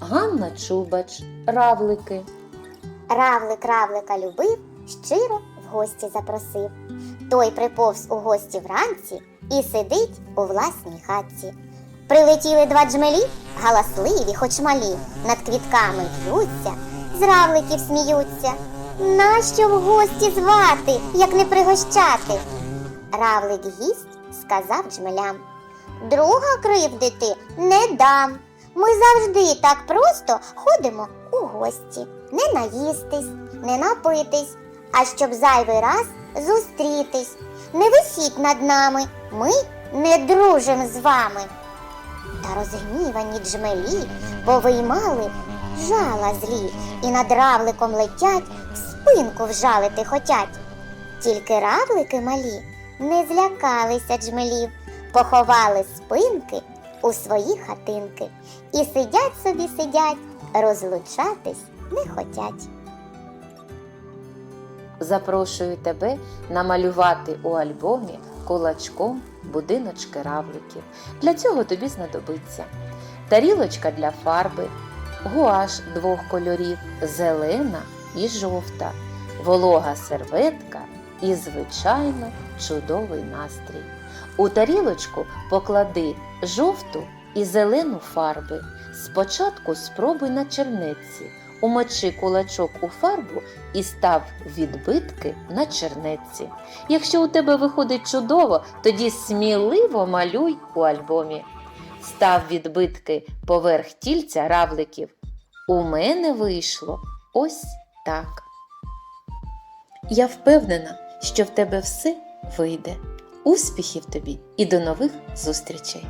Ганна Чубач, равлики. Равлик равлика любив, щиро в гості запросив. Той приповз у гості вранці і сидить у власній хатці. Прилетіли два джмелі, галасливі, хоч малі, над квітками в'ються, з равликів сміються. Нащо в гості звати, як не пригощати? Равлик гість сказав джмелям. Друга кривдити не дам. Ми завжди так просто ходимо у гості. Не наїстись, не напитись, а щоб зайвий раз зустрітись. Не висіть над нами, ми не дружим з вами. Та розгнівані джмелі повиймали жала злі і над равликом летять, в спинку вжалити хотять. Тільки равлики малі не злякалися джмелів, поховали спинки у свої хатинки і сидять собі сидять, розлучатись не хотять. Запрошую тебе намалювати у альбомі кулачком будиночки равликів. Для цього тобі знадобиться тарілочка для фарби, гуаш двох кольорів, зелена і жовта, волога серветка і, звичайно, чудовий настрій. У тарілочку поклади жовту і зелену фарби. Спочатку спробуй на чернетці. Умочи кулачок у фарбу і став відбитки на чернетці. Якщо у тебе виходить чудово, тоді сміливо малюй у альбомі. Став відбитки поверх тільця равликів. У мене вийшло ось так. Я впевнена, що в тебе все вийде. Успіхів тобі і до нових зустрічей!